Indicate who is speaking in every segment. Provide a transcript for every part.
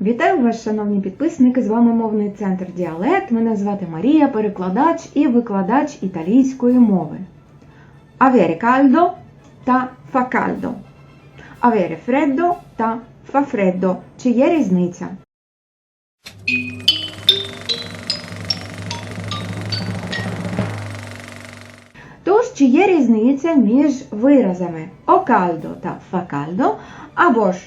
Speaker 1: Вітаю вас, шановні підписники! З вами мовний центр Діалект. Мене звати Марія, перекладач і викладач італійської мови. Avere caldo та caldo. Avere freddo та freddo. Чи є різниця? Тож, чи є різниця між виразами о caldo та caldo, або ж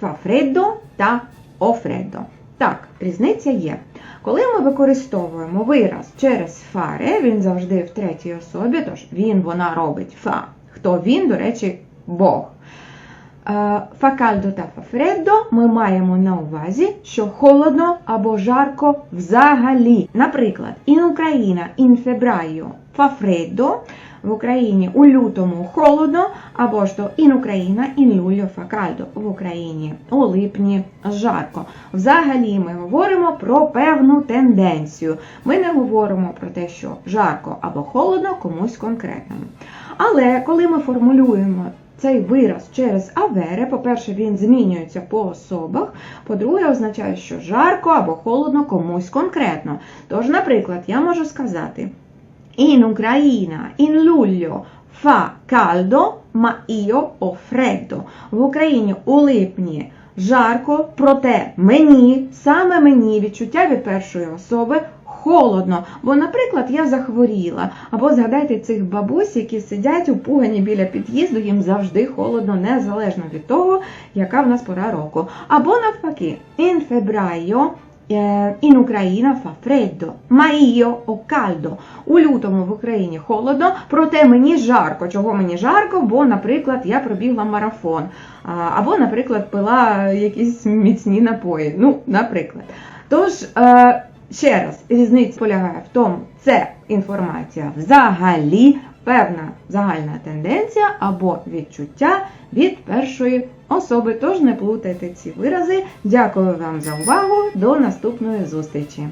Speaker 1: freddo та o freddo? Так, різниця є. Коли ми використовуємо вираз через фаре, він завжди в третій особі, тож він, вона робить фа. Хто він, до речі, Бог. Fa caldo та freddo ми маємо на увазі, що холодно або жарко взагалі. Наприклад, in Україна in febbraio fa freddo, в Україні у лютому холодно, або ж то in Україна luglio fa caldo, в Україні у липні жарко. Взагалі ми говоримо про певну тенденцію. Ми не говоримо про те, що жарко або холодно комусь конкретному. Але коли ми формулюємо цей вираз через авере, по-перше, він змінюється по особах, по-друге, означає, що жарко або холодно комусь конкретно. Тож, наприклад, я можу сказати In Україна, in luglio fa caldo, ma io ho freddo. В Україні у липні жарко, проте мені, саме мені відчуття від першої особи холодно. Бо, наприклад, я захворіла. Або згадайте цих бабусь, які сидять у пугані біля під'їзду, їм завжди холодно, незалежно від того, яка в нас пора року. Або навпаки, in febbraio in Україна fa freddo, ma io ho caldo. У лютому в Україні холодно, проте мені жарко. Чого мені жарко? Бо, наприклад, я пробігла марафон. Або, наприклад, пила якісь міцні напої. Ну, наприклад. Тож, ще раз, різниця полягає в тому, це інформація взагалі, певна загальна тенденція або відчуття від першої особи. Тож не плутайте ці вирази. Дякую вам за увагу. До наступної зустрічі!